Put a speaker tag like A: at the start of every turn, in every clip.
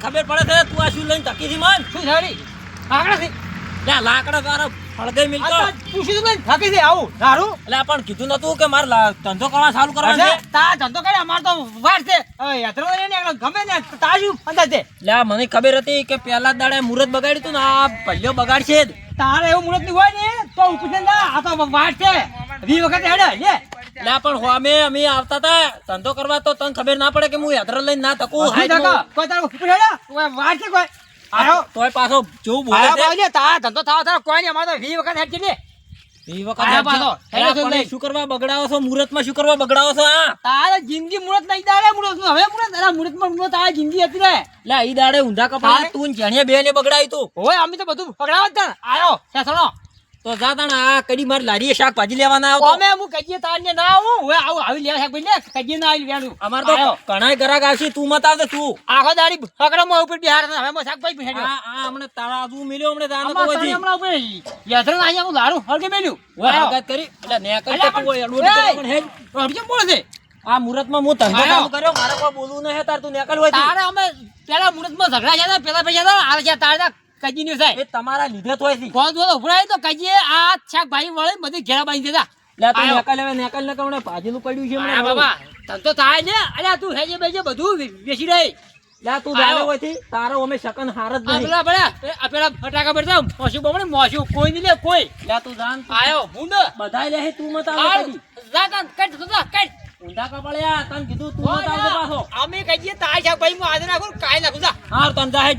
A: તને ખબર પડે છે? તું આ શું લઈને તકી થી મન?
B: શું સારી લાકડા થી
A: લ્યા લાકડા તારા ફળગે મિલતો.
B: તો પૂછ્યું તું ને, થાકી છે આવું. દારૂ?
A: એટલે પણ કીધું નતું કે મારે ધંધો કરવા ચાલુ કરવા છે?
B: તા ધંધો કરે અમાર તો વાર છે. યાત્રા ને આગળ ગમે ને તાજું અંદાજ. છે
A: લે મને ખબર હતી કે પહેલા દાડે મુરત બગાડ્યું તું ને આ ભલ્યો બગાડશે જ.
B: તારે એવું મુરતની હોય ને તો ઉપસે ના આ તો વાર છે. વી વખત હેડે લે.
A: લ્યા પણ હોમે અમે આવતા હતા ધંધો કરવા તો તને ખબર ના પડે કે હું યાત્રા લઈને ના થકું.
B: કોઈ
A: હાઈટમાં.
B: કોઈ તારો કોઈ વાર છે કોઈ? આયો?
A: તોય પાછો જો બોલે છે.
B: તાર ધંધો થાવ તારો કોઈ નહીં. અમાર તો વી વખત હેડ છે ને.
A: વખત
B: પાછો.
A: શું કરવા બગડાવો છો? મુહૂર્તમાં શું કરવા બગડાવો છો આ
B: તારે જિંદગી મુહૂર્ત નહીં દાડે મુહૂર્ત. નું હવે મુહૂર્ત? અરે મુહૂર્તમાં મુહૂર્ત આ જિંદગી હતી રે
A: લે ઈ દાડે ઊંધા કપડા તું જાણીએ બે ને બગડાવી તું.
B: ઓય અમે તો બધું બગડાવ જ આયો સેસણો
A: તો જા તણ આ કડી માર લારીએ શાકભાજી લેવાના આવતો
B: અમે હું કજીએ તાર ને ના આવું હવે આવું આવી લેવા શાક ભાઈ લે કજીએ ના આવી લેવાનું
A: અમાર તો. ઘણાય ગરાક આવશે તું મત આવજે તું
B: આખો દાડી પકડો મો ઉપર બિહાર ને હવે મો શાક ભાઈ બિહાર
A: આ આ અમને તારા તું મિલ્યો અમને તાને તો વધી.
B: તને ઉપર યાત્રા ના આયા હું લારું હળગે મેલ્યું
A: ઓય આગત કરી એટલે ને
B: અલ્યા
A: તો ઓય
B: પણ-
A: હે.
B: અડગે બોલે છે
A: આ મુહૂર્તમાં હું ધંધો. ચાલુ કર્યો મારે કોઈ બોલવું નહીં તાર તું નેકલ હોય
B: તારે અમે પેલા મુહૂર્તમાં ઝઘડા છે પેલા પૈસા હતા છે તારે કજી સાહેબ થાય
A: એ તમારા લીધે તો છે.
B: કોણ બોલો ઉભરાય તો કજીએ આ શાક ભાઈ વળે બધી ઘેરા બાંધી દેતા
A: લે તો નકલ હવે નેકળ ને કમણે ભાજેલું પડ્યું છે
B: મને બાબા તન તો થાય ને. અલ્યા તું હેજે બેજે બધું વેચી રહી
A: લે તું. જાણે હોયથી તારો અમે શકન હાર જ નહીં.
B: પેલા પેલા પેલા ફટાકા પડતા મોશું બમણે મોશું કોઈ નહીં લે કોઈ.
A: લે તું જાન
B: આયો હું
A: બધાય લે તું મત
B: ને
A: આવે.
B: જા તા કટ તો જા કટ.
A: ઊંધા કપડ્યા તને કીધું તું મત આવજે પાછો.
B: અમે કહીએ તાય શાક ભાઈ હું આજે નાખું કાય નાખું જા.
A: હાર તને જાહેજ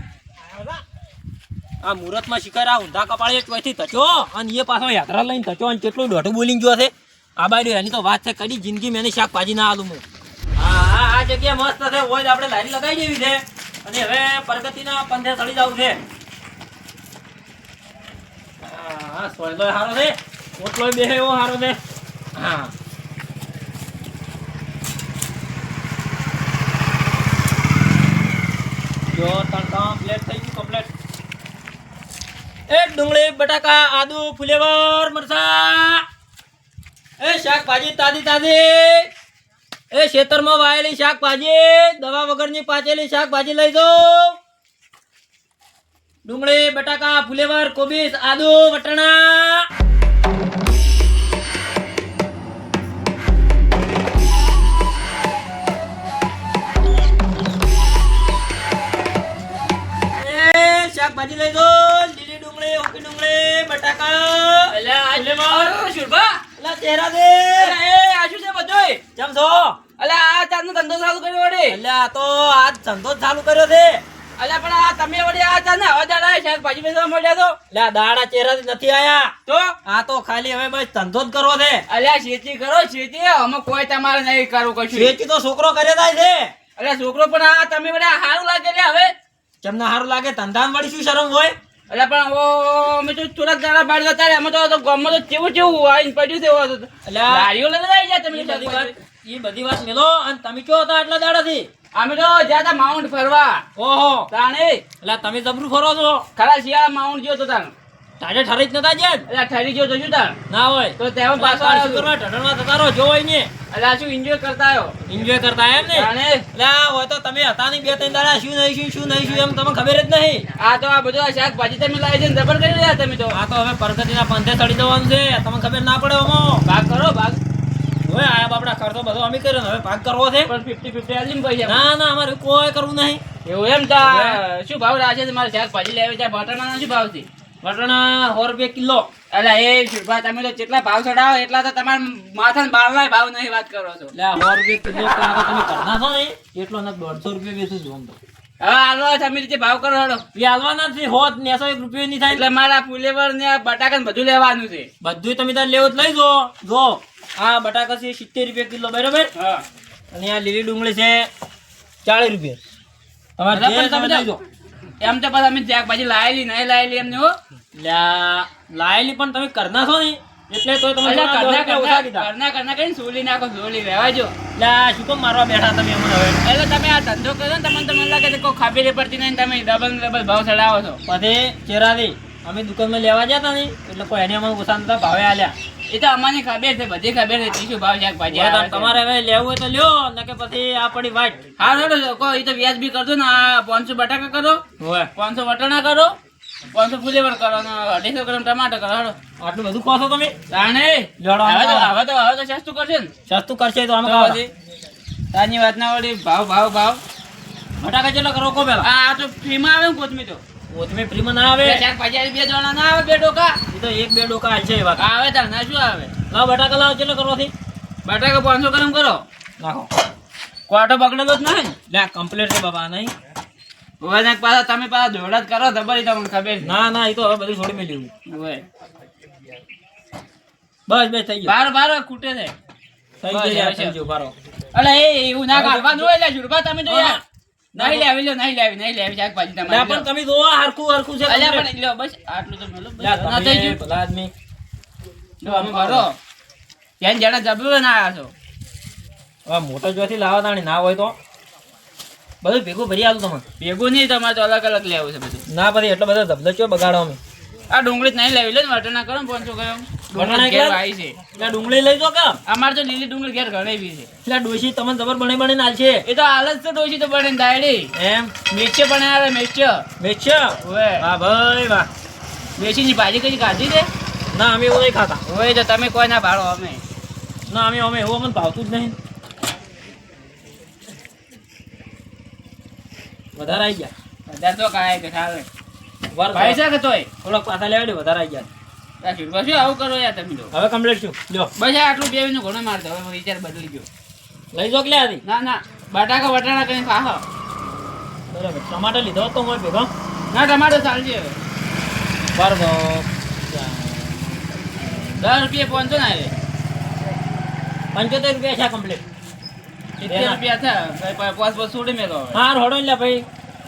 A: આ મુહૂર્તમાં શિકાર આ ઊંધા કપાળે ચોથી થચો અને એ પાછો યાત્રા લઈને થચો અને કેટલું દોઢું બોલીને ગયો છે આ બાજુ એની તો વાત છે, કદી જિંદગી મેં શાકભાજી ના આલું હું આ જગ્યા મસ્ત છે હોય આપણે લારી લગાવી દેવી છે. અને હવે પ્રગતિના પંથે ચડી જવું છે. હા સોયલો સારો છે. ઓટલો બે એવો સારો છે. હા. જો તડકા પ્લેટ થઈ એ ડુંગળી, બટાકા, આદુ, ફુલેવર, મરચા. એ શાકભાજી તાજી તાજી. એ ખેતરમાં વાયેલી શાકભાજી, દવા વગરની પાચેલી શાકભાજી લઈ જાઓ ડુંગળી, બટાકા, ફુલેવર કોબીસ આદુ, વટાણા. શાકભાજી લઈ દો ડુંગળી બટાકા.
B: અલ્યા
A: ફુલેવર
B: શુરભા
A: અલા ચહેરા દે.
B: એ આ શું છે બધુંય?
A: કેમ છો?
B: અલ્યા આ ચાંદનો ધંધો ચાલુ કર્યો વળી.
A: અલ્યા આ તો આ ધંધો ચાલુ કર્યો છે.
B: અલ્યા પણ આ તમે વળી આ ચાંદ હવે દાડા શાકભાજી વેચવા મળ્યા તો
A: અલ્યા દાડા ચહેરાથી નથી આયા.
B: તો?
A: આ તો ખાલી હવે બસ ધંધો જ કરવો છે.
B: અલ્યા શેતી કરો શેતી. અમે કોઈ તમારે નહીં કરવું કશું.
A: શેતી તો છોકરો કરે થાય છે.
B: અલ્યા છોકરો પણ આ તમે વળી સારું લાગે લે હવે.
A: તમને સારું લાગે? ધંધામાં વળી શું શરમ હોય?
B: અલ્યા પણ ઓ અમે તો થોડાક દાડા બાર જતા રહ્યા. અમે તો તો ગામમાં તો કેવું કેવું આવીને પડ્યું તેવું હતું
A: એટલે
B: ગાડીઓ લઈને આવી જાય તમે
A: બધી વાત એ બધી વાત મેલો અને તમે કયો હતા આટલા દાડાથી?
B: અમે તો જ્યાં તા માઉન્ટ ફરવા.
A: ઓહો.
B: તાણે.
A: એટલે તમે જબરું ફરો છો.
B: ખરા શિયાળા માઉન્ટ ગયો તો તાણ.
A: તારે ઠરી જ નતા જેન
B: અલ્યા ઠરી ગયો તો શું
A: ના હોય.
B: તો તેમાં
A: પાછો
B: પાછા
A: શું કરવા ઢઢણમાં થતા રહો જો હોય ને
B: અલ્યા શું એન્જોય કરતા આવ્યો
A: એન્જોય કરતા એમ ને એટલે હોય તો તમે હતા નહીં બે ત્રણ દાડા શું નહીં શું શું નહીં શું એમ તમને ખબર જ નહીં.
B: આ તો આ બધું આ શાકભાજી તમે લાવી છે જબર કરી રહ્યા તમે તો.
A: આ તો હવે પ્રગતિના પંથે ચડી જવાનું છે તમને ખબર ના પડે ઓમો
B: ભાગ કરો ભાગ.
A: હવે આ બાપડા ખર્ચો બધો અમે કર્યો હવે ભાગ કરવો છે.
B: પણ ફિફ્ટી ફિફ્ટી આલી પૈસા
A: ના ના અમારે કોઈ કરવું નહીં.
B: એવું એમ તા શું ભાવ રાખે છે? મારે શાકભાજી લેવી છે બટાણાનો શું ભાવ છે
A: વટાણા સો રૂપિયા કિલો.
B: એટલે એ શુભા તમે તો જેટલા ભાવ ચડાવો એટલા તો તમારા માથા બારલાય ભાવ નહીં વાત કરો છો.
A: એટલે સો રૂપિયા કિલો તમે કરના છો ને એટલો ને દોઢસો રૂપિયા વેચું છું
B: હવે હાલો તમે રીતે ભાવ કરો હાલો.
A: એ હાલવાના છે હોત નેસો એક રૂપિયો નહીં થાય
B: એટલે મારા ફુલેવર ને બટાકા બધું લેવાનું છે.
A: બધું તમે તાર લેવું જ લઈ જો. જો આ બટાકા છે સિત્તેર રૂપિયા કિલો બરાબર? અને આ લીલી ડુંગળી છે ચાલીસ રૂપિયા. તમારે જે તમે જો.
B: એમ તો પછી અમે શાકભાજી લાયેલી નહીં લાયેલી એમને હો.
A: લાયેલી પણ તમે કરના છો ને એટલે તો તમે
B: કરના કરના કરના કરના સોલી નાખો સોલી રહેવાજો
A: લા શું કામ મારવા બેઠા તમે અમને હવે?
B: એટલે તમે આ ધંધો કરો ને તમને તમને લાગે છે કોઈ ખાબી ય પડતી નહીં તમે ડબલ ડબલ ભાવ ચડાવો છો.
A: પછી ચેરાથી અમે દુકાનમાં લેવા જતા નહીં એટલે કોઈ એને અમારું ઓછા નતા ભાવે આલ્યા.
C: એ તો અમને ખબર છે બધી ખબર છે ત્રીસું ભાવ શાકભાજી
A: તમારે હવે લેવું હોય તો લ્યો નકે પછી આ પડી
C: હા હેડો લોકો એ તો વ્યાજ બી કરજો ને આ પાંચસો બટાકા કરો પાંચસો વટાણા કરો પાંચસો ફુલેવર કરો અઢીસો ગ્રામ ટમાટર કરો હેડો.
A: આટલું બધું ખોશો તમે?
C: તાણે હવે તો હવે તો હવે તો સસ્તું કરશે ને.
A: સસ્તું કરશે તો
C: તો
A: ખાવા.
C: પછી વાત ના વળી ભાવ ભાવ ભાવ.
A: બટાકા ચેલો કરો કો પેલા
C: આ તો ફ્રીમાં આવે ને તો.
A: કોથમીર ફ્રીમાં ના આવે?
C: ચાર શાકભાજી રૂપિયા જણા ના આવે બે ડોકા.
A: એ તો એક બે ડોકા હાલ છે એવા
C: આવે તાર ના શું આવે?
A: લાવ બટાકા લાવ કેટલો કરવાથી?
C: બટાકા પાંચસો ગરમ કરો.
A: નાખો.
C: કોટો પકડેલો જ નહીં.
A: લે કમ્પ્લીટ છે બાબા નહીં.
C: હવે પાછા તમે પાછા દોડા જ કરો દબાઈ તમને ખબર
A: ના ના એ તો હવે બધું છોડી મેલ્યું
C: હવે.
A: બસ બસ થઈ ગયું.
C: બાર બાર ખૂટે છે.
A: થઈ ગયું થઈ ગયું બારો
C: અલે એ એવું ના કાઢવાનું હોય એટલે શુરભા તમે તો યાર. નહીં લેવી લો નહીં લેવી નહીં લેવી શાકભાજી તમારી
A: પણ તમે જોવો હરખું હરખું છે
C: અલ્યા પણ લ્યો બસ આટલું તો મેલો બસ. ના થઈ ગયું.
A: ભલા આદમી.
C: જો અમે ભરો. ત્યાં જણા જબ્યો ના આવ્યા છો.
A: હવે મોટો જોથી લાવવા તાણી ના હોય તો. બધું ભેગું ભરી આલું તમે
C: ભેગું નહીં તમારે તો અલગ અલગ લેવું છે બધું.
A: ના પછી એટલો બધો ધબધો બગાડો અમે.
C: આ ડુંગળી જ નહીં લેવી લે ને વટાણા કરો ને ગ્રામ
A: વટાણા
C: ડુંગળી
A: લઈ જો કે
C: અમારે તો લીલી ડુંગળી ઘેર ઘણી બી છે.
A: એટલે ડોશી તમને જબર બને બની છે.
C: એ તો હાલ જ તો ડોશી તો બને દાયડી
A: એમ?
C: મેચ્યો આવે મેચ્યો
A: વાહ ભાઈ વાહ.
C: મેથીની ભાજી કઈ ખાધી છે
A: ના અમે એવું નહીં ખાતા.
C: તો તમે કોઈ ના ભાડો અમે.
A: ના અમે અમે એવું અમને ભાવતું જ નહીં. વધારે આવી ગયા.
C: વધારે તો કાંઈ કે ચાલે છે કે તોય?
A: થોડોક પાછા લેવા દે વધારે આવી ગયા.
C: શું આવું કરો યાર તમે તો
A: હવે કમ્પ્લીટ છું.
C: બસ આટલું બે નું ઘણો મારતો. હવે વિચાર બદલી ગયો.
A: લઈ જો કે લે આથી
C: ના ના. બટાકા વટાણા કઈ ખાહો.
A: બરાબર. ટમાટર લીધો તો મોય ભેગો?
C: ના ટમાટો ચાલજે હવે.
A: બરાબર.
C: દસ રૂપિયા પહોંચો ને હવે
A: પંચોતેર રૂપિયા છે કમ્પ્લીટ
C: સિત્તેર રૂપિયા થયા. પાંચ પાંચ છોડી મેં તો
A: હા રોડો લે ભાઈ.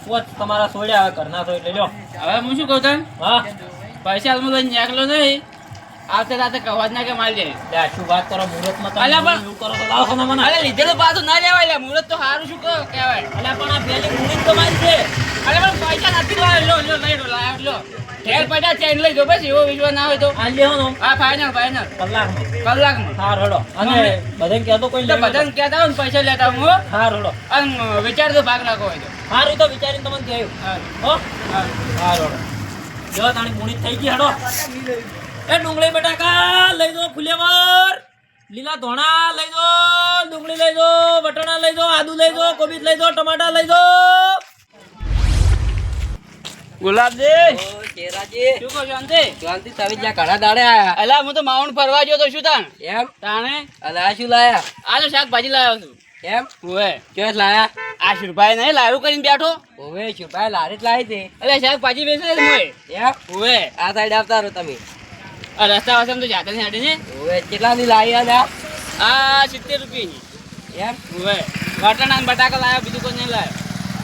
A: પોચ તમારા સોડ્યા હવે કરના તો એટલે લ્યો.
C: હવે હું શું કહું તને?
A: હા.
C: પૈસા હાલમાં લઈને નીકળ્યો નહીં. આવતે રાતે કવાજ ના કે માલ જાય
A: શું વાત કરો મુહૂર્તમાં
C: અલ્યા પણ-
A: એવું કરો તો લાવો મને
C: અરે લીધેલું પાછું ના લેવાય લે મુહૂર્ત તો સારું શું કહો કહેવાય.
A: અલ્યા પણ આ પેલી મુહૂર્ત તો મારી છે.
C: અલ્યા પણ પૈસા નથી લાવ્યો લો લો લઈ લો લાવ્યો લો. ઘેર પડ્યા ચેન લઈ જો બસ એવો વિશ્વાસ ના હોય તો.
A: આ લ્યો નો
C: હા ફાઈનલ ફાઈનલ
A: કલાકમાં
C: કલાકમાં
A: હા રોડો અને બધાને કહેતો કોઈ
C: તો બધાને કહેતા હોય ને પૈસા લેતા હું હાર
A: હા રોડો
C: અને વિચાર તો ભાગ નાખો હોય તો.
A: હારું તો વિચારીને તમને કહ્યું.
C: હા,
A: હો?
C: હા.
A: હા રોડો જો તાણી મુણી થઈ ગઈ હડો એ ડુંગળી બટાકા લઈ જો ફુલેવર. લીલા ધોણા લઈ જો ડુંગળી લઈ જો વટાણા લઈ જો આદુ લઈ જો કોબીજ લઈ જો ટમાટા લઈ જો.
C: ગુલાબજી.
D: કેરાજી
C: શું કહો શાંતિ
D: શાંતિ તમે જ્યાં ઘણા દાડે આયા.
C: અલા હું તો માઉન્ટ ફરવા ગયો તો શું તાણ?
D: એમ?
C: તાણે?
D: અને શું લાયા?
C: આ તો શાકભાજી લાવ્યો છું.
D: એમ?
C: ઓવે
D: ક્યાં લાયા
C: આ શુરભાઈ નહીં લારું કરીને બેઠો?
D: ઓવે છુપાય લારી જ લાવી અરે
C: અલે શાકભાજી વેચે છે મોય
D: એમ?
C: ઓવે.
D: આ સાઈડ આવતા રહો તમે.
C: આ રસ્તા વાસમ તો જાતે ને? છે
D: ઓવે કેટલાની લાવી આ?
C: આ સિત્તેર રૂપિયાની.
D: એમ?
C: ઓવે. વટાણા ને બટાકા લાવ્યા બીજું કોઈ નહીં લાવ્યો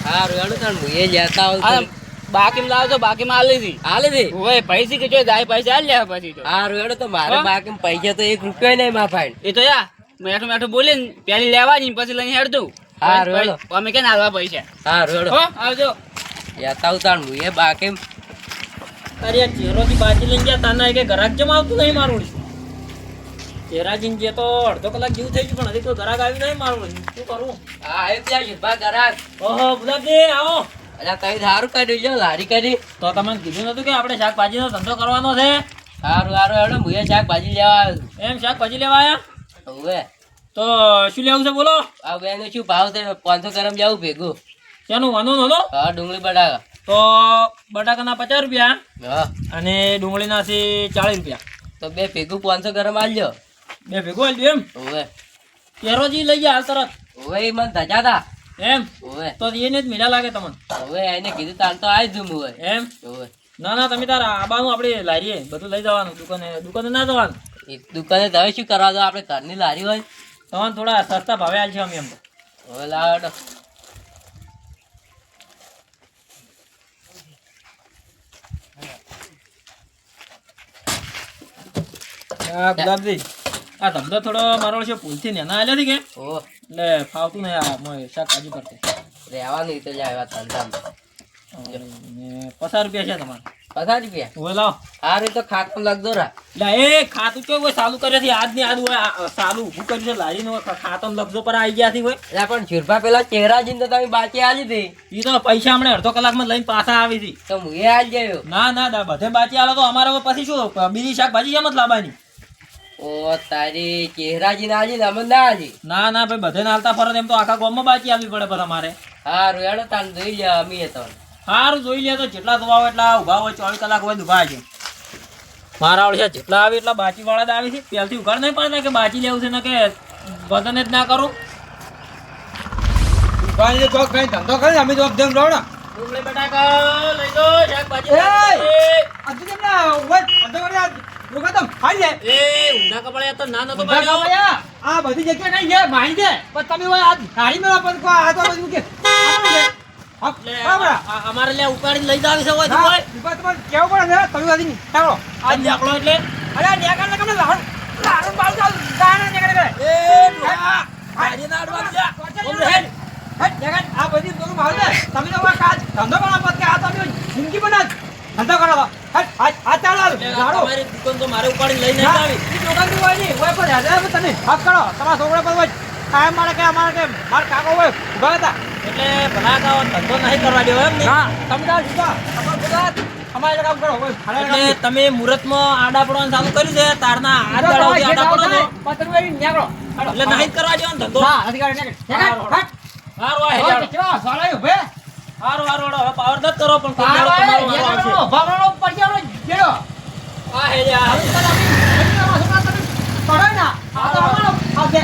D: હા રોડ તણ હું એ લેતા આવું.
C: બાકી માં તો બાકીમાં આલી હતી
D: હાલે દે
C: ઓવે પૈસી કે જો જાય પૈસા આલ લે પછી તો.
D: હા રોડ તો મારે બાકી પૈસા તો એક રૂપિયો નહીં માં ફાઈન
C: એ તો યા મેઠું મેઠું બોલી ને પેલી લેવાની પછી લઈને હેડતું.
D: હા,
C: અમે કે નાલવા પૈસા.
D: હા રોડ
C: હો આવજો.
D: યાતા ઉતાણ હું એ બાકી
A: તારી ચેરો થી બાજી લઈને ગયા તાના કે ઘરાક જેમ આવતું નહીં મારું ચેરાજીને જે તો અડધો કલાક જેવું થઈ ગયું પણ હજી તો ઘરાક આવ્યું નહીં મારું શું કરું?
D: હા એ ત્યાં શુભા ગરાક
A: ઓહો ગુલાબજી આવો.
D: અલ્યા તમે સારું કર્યું દેજો લારી કરી.
A: તો તમે કીધું નતું કે આપણે શાકભાજીનો ધંધો કરવાનો છે?
D: સારું સારું હેડો હું એ શાકભાજી લેવા આવ્યો
A: એમ શાકભાજી લેવા આયા
D: ઓવે.
A: તો શું લેવું છે બોલો?
D: આ બેનો શું ભાવ છે? પાંચસો ગ્રામ લેવું ભેગું.
A: શેનું વાંધો નોનો
D: હા ડુંગળી બટાકા.
A: તો બટાકાના પચાસ રૂપિયા
D: હા.
A: અને ડુંગળીના છે ચાલીસ રૂપિયા.
D: તો બે ભેગું પાંચસો ગ્રામ આલજો
A: બે ભેગું આલજો એમ?
D: ઓવે.
A: કેરોજી લઈ જાય હાલ તરત.
D: ઓવે એ મને ધજા તા
A: એમ?
D: ઓવે.
A: તો એને જ મીઠા લાગે તમને.
D: ઓવે એને કીધું તાલ તો આવી જુમ હોય
A: એમ?
D: ઓવે.
A: ના ના તમે તારા આબાનું આપણે લારીએ. બધું લઈ જવાનું દુકાને દુકાને ના જવાનું.
D: એ દુકાને તમે શું કરવા દો? આપણે ઘરની લારી હોય.
A: તમને થોડા સસ્તા ભાવે આલ છે અમે એમ.
D: હવે લાવો
A: આ ગુલાબજી આ ધંધો થોડો મારો છે ભૂલથી નેના આલ્યા હતી કે?
D: ઓવે
A: એટલે ફાવતું નહીં આ મોય શાકભાજી કરતે
D: રહેવાનું જ આવ્યા ધંધામાં.
A: પચાસ રૂપિયા છે તમારે.
E: પચાસ રૂપિયા આ ખાતું લગતો રા.
A: લે એ ખાતું કેવું હોય ચાલુ કરે છે આજની આજ હોય ચાલુ ઊભું કર્યું છે લારી નો ખાતમ લફઝો પર આવી ગયા થી હોય.
E: પણ પેલા તો તમે બાકી આલી હતી.
A: તો પૈસા હમણાં અડધો કલાકમાં લઈને પાછા આવી હતી.
E: તો હું એ આલી ગયો
A: ના ના દા બધે બાકી આલો તો અમારે પછી શું બીજી શાકભાજી કેમ જ લાવવાની.
E: ઓ તારી ચહેરાજીને જી ને અમે ના
A: ના ના ભાઈ બધે નાલતા ફરત એમ તો આખા ગામમાં બાકી આવવી પડે પછી અમારે.
E: હારું હેડો તાન જોઈ લે અમે તો.
A: સારું જોઈ લે તો જેટલા દુભાવ એટલા ઊભા હોય ચોવીસ કલાક હોય ઊભા છે. મારા ઓળખ્યા જેટલા આવે એટલા બાચી વાળા જ આવે છે. પહેલથી ઉઘાડ નહીં પડે ને કે બાચી લેવું છે ને કે વજન જ ના કરું?
B: ચોક કઈ ધંધો કરે અમે તો જેમ રહો ને.
A: ડુંગળી બટાકા લઈ દો શાકભાજી
B: એ! કેમ ના ઓય ધંધો કરે આ લોકો ખાઈ લે.
A: એ ઊંધા કપડા તો ના નતો.
B: આ બધી જગ્યા કઈ છે? મારી દે પણ તમે આ ગાડી મેળા પણ આ તો બધું મૂકે આપણું છે. હા,
A: લે,
B: બરાબર.
A: આ- આ- અમારે લે ઉપાડીને લઈ જાવી છે હોય તો
B: તમારે કેવું પડે ને તમે બધી ચાલો
A: આ નેકળો એટલે?
B: અરે નેકાળ કેમ લાડ લાડ બાળ ચાલ ગાના નેકાળ કરે
A: એ ડોહા, ગાડીના અડવા જા. ઓમ હેડ.
B: હેટ, નેકાળ, આ બધી દોરું ભાવ દે તમે તો કાજ ધંધો કરો પત કે આ તમે જિંદગી બના ધંધો કરો તો. હેટ આ ચાલો લાડો
A: તમારી દુકાન તો મારે ઉપાડી લઈને આવી
B: દુકાન હોય નહીં, હોય પણ હેડે તમે. હક કરો તમારા છોકરા પર હોય. કાયમ મારે કે અમારે કે માર કાકો હોય ઊભા હતા
A: એટલે ભલા કાઓ ધંધો નહીં કરવા દેવો એમ ને
B: ના તમે તાર જુદા તમારે બધા અમારે કામ કરો
A: એટલે તમે મુહૂર્તમાં આડા પડવાનું ચાલુ કર્યું છે તારના હાથ દાડાઓથી આડા પડો.
B: કામ પતંગ લઈને નીકળો.
A: એટલે નહીં કરવા દેવાનો ધંધો
B: હા અધિકારી નીકળ.
A: હારું આ.
B: કેવા સોલાઈ ઉભે.
A: હારો હારો. હવે પાવર દત કરો પણ તમારો.
B: નીકળો, ભાવનાનો ઉપરથી જેડો.
A: આ આ
B: હવે તમે તમે પડાય ના. આ તો અમારો આવશે.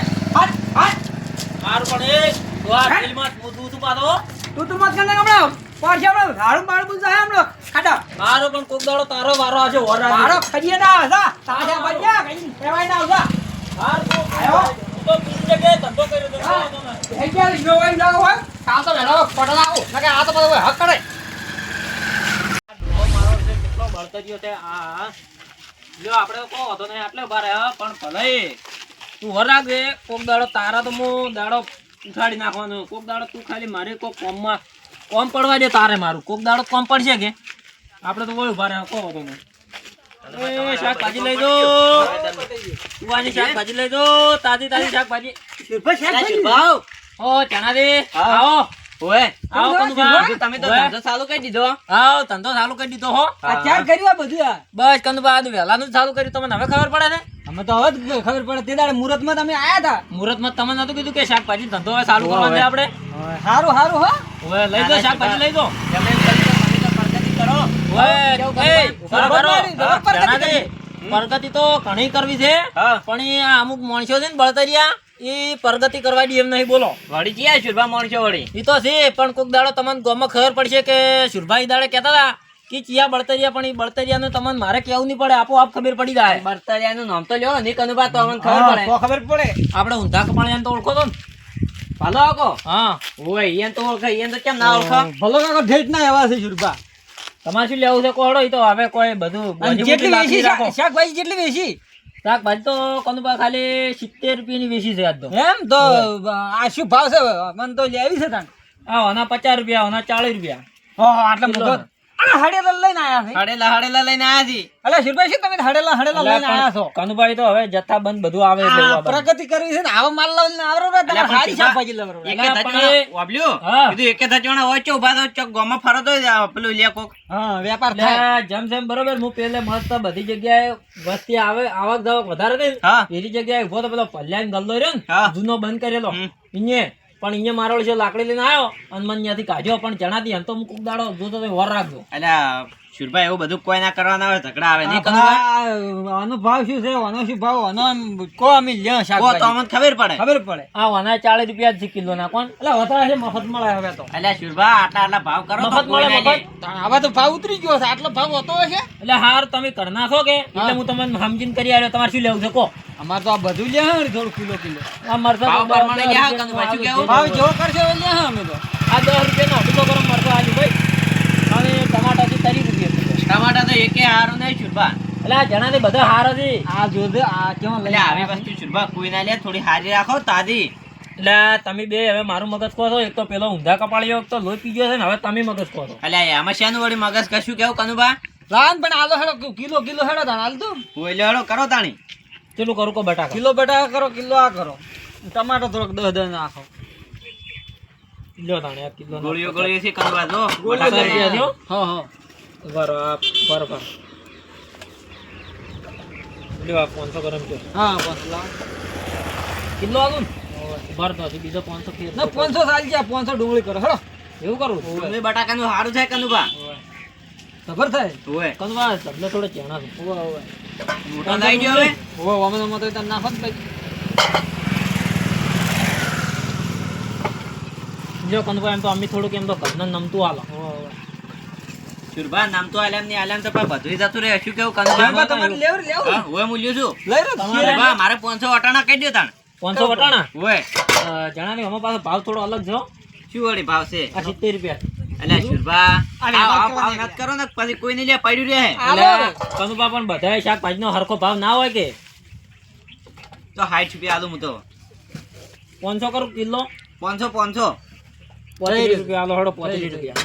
A: હારું પણ એ ફિલ્મમાં ઉપાડો.
B: તું તું મત કર ને હમણાં. પાછી આપણે હારું બારું બધું જાય હમણાં. ખાડા.
A: હારું પણ કોક દાડો તારો વારો આવશે વરાળ
B: મારો ખડીએ ના આવે, તાજા બન્યા, કઈ કહેવાય ના આવે, જા.
A: તો
B: આયો.
A: તો બીજી જગ્યાએ ધંધો કર્યો તો
B: હા.
A: વાંધો નહીં.
B: થઈ ગયા હોય, આ તો વહેલો પટલ આવું. નકર આ તો બધું હક કરે.
A: ડોહો મારો કેટલો કેટલો ગયો છે આ લ્યો આપણે તો કહો તો નહીં આટલે ઊભા રહ્યા પણ ભલે તું રાખજે કોક દાડો તારા તો હું દાડો ઉઠાડી નાખવાનો. કોક દાડો તું ખાલી મારે કોક કોમમાં કોમ પડવા દે તારે મારું. કોક દાડો કોમ પડશે કે? આપણે તો કોઈ ઊભા રહ્યા કહો એ શાકભાજી લઈ દો. તુવાની શાકભાજી લઈ દો. તાજી તાજી શાકભાજી.
E: ભાવ.
A: ઓ ચણા દે. આવો
E: ઓય
A: આવો કનુભા.
E: તમે તો ધંધો ચાલુ કરી દીધો.
A: આવો ધંધો ચાલુ કરી દીધો હો.
B: આ ક્યાં કર્યું આ બધું આ?
A: બસ કંદુભા આ વહેલાનું ચાલુ કર્યું. તમને હવે ખબર પડે છે
B: અમે તો હવે ખબર પડે. તે દાડે મુહૂર્તમાં તમે આયા હતા.
A: મુહૂર્તમાં તમને નતું કીધું કે શાકભાજી ધંધો હવે ચાલુ કરવાનો છે આપણે.
B: સારું સારું હો.
A: લઈ દો શાકભાજી લઈ દે.
E: પ્રગતિ
A: તો ઘણી કરવી છે. પણ અમુક માણસો છે ને બળતરિયા એ પ્રગતિ કરવા દે એમ નહીં બોલો.
E: વળી ક્યાં શુરભા માણસો વળી?
A: એ તો છે પણ કોક દાડો તમને ગોમાં ખબર પડશે કે સુરભાઈ દાડે કહેતા હતા કે ચિયા બળતરિયા પણ એ બળતરિયાનું તમને મારે કેવું નહીં પડે આપોઆપ ખબર પડી જાય.
E: બળતરિયાનું નામ તો લ્યો ને કનુભા તો અમને ખબર પડે.
B: તો ખબર પડે.
A: આપણે ઊંધા કપાળિયાને તો ઓળખો તો ને.
E: ભલો આકો
A: હા.
E: ઓય ઈયન તો ઓળખે એને તો કેમ ના ઓળખો?
B: ભલો કાકો ઠેઠ ના એવા છે શુરભા.
A: તમારે શું લેવું છે કોડો એ તો હવે કોઈ બધું
B: જેટલી વેચી શાકભાજી જેટલી વેચી?
A: શાકભાજી તો કનુભા ખાલી સિત્તેર રૂપિયાની વેચી છે આજ તો.
B: એમ તો આ શું ભાવ છે? મને તો લેવી છે તાણ.
A: હા ઓના પચાસ રૂપિયા ઓના ચાલીસ રૂપિયા.
B: હા આટલા મોટો આ હડેલા લઈને આયા છે
E: હડેલા હડેલા લઈને આયા છી
B: અલા શુરભાઈ શું તમે હડેલા હડેલા લઈને આયા છો
A: કનુભાઈ તો હવે જથ્થાબંધ બધું આવે એટલે
B: આ
A: એવું આ બધું.
B: પ્રગતિ કરવી છે ને આવો માલ લાવીને આવરો રે તમે
E: અલ્યા પણ
B: સારી
E: શુભા,
B: શાકભાજી લાવરો રે.
E: એકે
A: અલા, પણ
E: ધચવાણા
A: એ-
E: વાપલ્યું?
A: હા.
E: કીધું એકે ધચવાણા હોય છે તો ચોક ગામમાં ફરો તો પેલું લે કોક
B: હા વેપાર થાય
A: જેમ જેમ બરોબર હું પેલે મસ્ત બધી જગ્યાએ વસ્તી આવે આવક જાવક વધારે એની જગ્યાએ ઊભો તો પેલો પલ્યાન ગલ્લો રહ્યો ને. જૂનો બંધ કરેલો. પણ અહીંયા મારો લાકડી લઈને આવ્યો, અને મને ત્યાંથી કાઢ્યો, પણ જણાતી એમ તો હું કુક દાડો જોતો તો વર રાખજો.
E: અલ્યા શુરભાઈ એવું બધું કોઈ ના કરવાના હોય ઝઘડા આવે નહીં
B: આનો ભાવ શું છે? આનો શું ભાવ? આનો કો અમે લ્યો
E: ઓ તો અમને ખબર પડે.
B: ખબર પડે.
A: આ વના ચાલીસ રૂપિયા થી કિલો ના કોણ?
B: એટલે વધારે છે મફત મળે હવે તો.
E: એટલે શુરભા આટલા આટલા ભાવ કરો
A: મફત મળે, મફત.
B: હવે તો ભાવ ઉતરી ગયો છે આટલો ભાવ હોતો હશે?
A: એટલે હાર તમે કર નાખો કે? એટલે હું તમને સમજીને કરી આવ્યો તમારે શું લેવું છે કો?
B: અમારે તો આ બધું લે હા થોડું કિલો કિલો.
A: આ મરસો
E: ભાવ પ્રમાણે લે હા.
B: ભાવ જેવો કરશે લે અમે તો.
A: આ દસ રૂપિયાનો અઢીસો ગરમ મરચાં આજુ ભાઈ. અને ટમાટા થી રૂપિયા કિલો.
E: ટમાટા તો એકે હારું નહીં શુરભા
A: એટલે આ જણાથી બધા હાર છે.
B: આ જો આ કેમ લઈ
E: આવી વસ્તુ શુરભા કોઈ ના લે થોડી હારી રાખો તાજી.
A: એટલે તમે બે હવે મારું મગજ કહો છો એક તો પેલો ઊંધા કપાળીઓ એક તો લોહી પી ગયો છે ને હવે તમે મગજ કહો છો.
E: એટલે આમાં શાનું વળી મગજ? કશું કેવું કનુભા?
B: રાન પણ આલો હેડો કિલો કિલો હેડો તાણ હાલ તું.
E: હોય હેડો કરો તાણી.
A: કેટલું કરું કો બટાકા?
B: કિલો બટાકા કરો કિલો આ કરો. ટમાટો થોડોક દસ દસ નાખો.
A: કિલો તાણે કિલો
E: ગોળીઓ ગોળીઓ છે કનુભા જો.
A: ગોળીઓ
B: હા હા.
A: બરો આ બરો બરો લેવા પાંચસો ગરમ છે.
B: હા પાંચસો લાવ.
A: કિલો આવું ભરતો ભર તો હજી બીજો પાંચસો
B: ના પાંચસો સાલ છે પાંચસો ડુંગળી કરો હેડો
A: એવું કરું?
E: તમે બટાકાનું સારું થાય કનુભા?
B: ખબર થાય?
E: ઓય.
A: કનુભા તમને થોડો ચેણા છે.
B: ઓવે ઓવે
E: મોટા લઈ ગયો હવે?
B: ઓવે વામે વામે તો તને નાખો જ ભાઈ
A: જો કનુભા એમ તો અમે થોડુંક એમ તો ઘરને નમતું આલો.
B: ઓવે ઓવે
E: સુરભા નામ તો આલમની આલ્યામ તો પણ બધુંય જતું રહે. શું કેવું કંદ
B: તમારે લેવ લેવ.
E: હા હોય મૂલ્યો છું.
B: લઈ
A: રહ્યો
E: સુરભા મારે 500 અટાણા કહી દે તાણ.
A: પાંચસો વટાણા?
E: ઓય
A: જણા ની અમારા પાસે ભાવ થોડો અલગ છે
E: શું વાળી ભાવ છે?
A: આ સિત્તેર રૂપિયા.
E: અલ્યા સુરભા
B: અરે,
E: ભાવ નત કરો ને પછી કોઈ નહીં લે પડ્યું રહે.
A: એટલે કંદુબા પણ બધાય શાકભાજીનો હરખો ભાવ ના હોય કે?
E: તો 60 રૂપિયા આલું હું તો.
A: પાંચસો કરું કિલો?
E: 500 500
A: પોત્રીસ રૂપિયા આલો હડો પોત્રીસ રૂપિયા.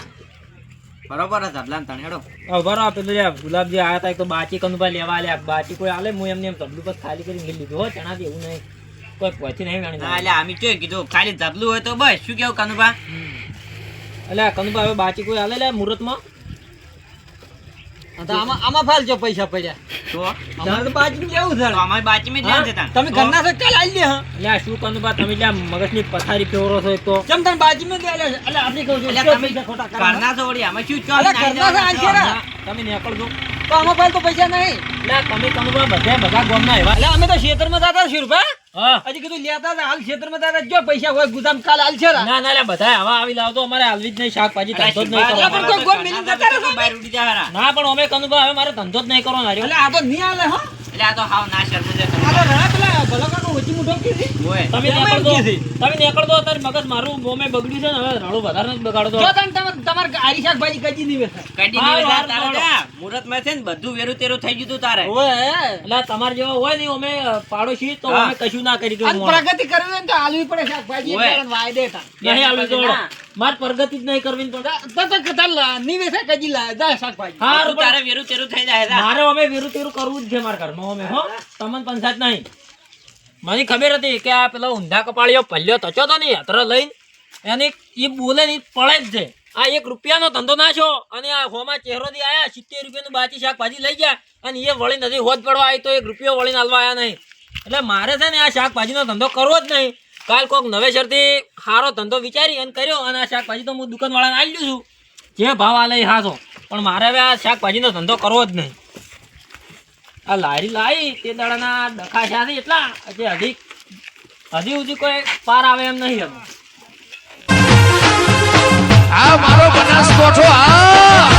E: બરોબર જ ધબલાન
A: તણેડો બરો આ પેલું જે ગુલાબજી આયા તા એક તો બાચી કંદુબા લેવા આલ્યા બાચી કોઈ આલે હું એમને એમ તબલું બસ ખાલી કરીને લઈ લીધું હો ચણાથી એવું નહીં. કોઈ પહોંચી નહીં
E: ના
A: જાણી
E: એટલે આમી ચોય કીધું ખાલી ધબલું હોય તો બસ શું કેવું કનુભા
A: એટલે કંદુબા હવે બાચી કોઈ આલે લે મુહૂર્તમાં?
B: તો આમાં ફાલજો ફાલ પૈસા પડ્યા.
E: તો
B: અમારે તો કેવું છે?
E: તો બાચી માં ધ્યાન છે
B: તમે ઘરના છો હા.
A: આ શું કંદુબા તમે ત્યાં મગજની પથારી ફેવરો છો તો.
B: કેમ તમે બાજુ માં લે એટલે આપણે કહું છું
E: તમે
B: ખોટા
E: ઘરના છો વળી આમાં શું ચાલે
B: ઘરના છે,
E: જવાના?
A: તમે નીકળજો
B: તો આમાં ફાલ તો પૈસા નહીં.
A: એટલે તમે કંદુબા બધા બધા ગોમના એવા
B: એટલે અમે તો ખેતરમાં જતા છીએ રૂપિયા હજી કીધું લેતા હતા હાલ ખેતરમાં જતા જો પૈસા હોય ગુદામ કાલ હાલ છે.
A: ના ના બધા હવા આવી લાવતો અમારે હાલવી જ નહીં શાકભાજી ધંધો જ નહીં કરવાનો. ના પણ અમે કંદુબા હવે મારે ધંધો જ નહીં કરવાનો.
B: એટલે આ તો નહીં હાલે હો
E: એટલે આ તો હાવ ના શરમું છે
B: આ તો રણા પેલા ભલકાનો ઓછી મોઢો કીધી.
A: તમે
B: નીકળતો
A: તમે અત્યારે મગજ મારું બોમે બગડ્યું છે ને હવે રાડો વધારે નથી બગાડતો
B: જો તને તમારે તમારે આરી શાકભાજી કદી નહીં વેચાય.
E: કડી નહીં
A: હારું,
E: તારે
A: હારું.
E: જા. મુહૂર્તમાં છે ને બધું વેરું તેરું થઈ ગયું તારે
B: ઓય.
A: એટલે તમારે જેવો હોય ને અમે પાડોશી તો અમે કશું ના કરી
B: અને પ્રગતિ કરવી હોય ને તો હાલવી પડે શાકભાજી
E: ઓય.
B: એટલે
A: નહીં આલવી તો
E: ના.
A: પ્રગતિ જ નહીં કરવી ને
B: તો તો કે નહીં વેચાય કદી લા- જાય શાકભાજી.
A: હારું
E: તારે વેરું તેરું થઈ જાય
A: મારે અમે વેરું તેરું કરવું જ છે મારા ઘરમાં અમે હો તમને પંચાયત નહીં મને ખબર હતી કે આ પેલો ઊંધા કપાળીઓ પલ્યો તચો તો નહીં અત્ર લઈને એની એ બોલે ને ઈ પડે જ છે આ એક રૂપિયાનો ધંધો ના છો. અને આ હોમાં ચહેરોથી આયા, સિત્તેર રૂપિયાનું બાચી શાકભાજી લઈ ગયા. અને એ વળી નથી હોજ પડવા આવી તો એક રૂપિયો વળીને હાલવા આવ્યા નહીં. એટલે મારે છે ને આ શાકભાજીનો ધંધો કરવો જ નહીં. કાલ કોક નવેસરથી સારો ધંધો વિચારી અને કર્યો અને આ શાકભાજી તો હું દુકાનવાળાને આલ્યું છું. જે ભાવ આ લઈ હાથો. પણ મારે હવે આ શાકભાજીનો ધંધો કરવો જ નહીં. આ લારી લાવી તે દાડાના ડખા થયા છે એટલા. હજી હજી હજી સુધી કોઈ પાર આવે એમ નહીં હવે
F: આ મારો બનાસકોઠો આ!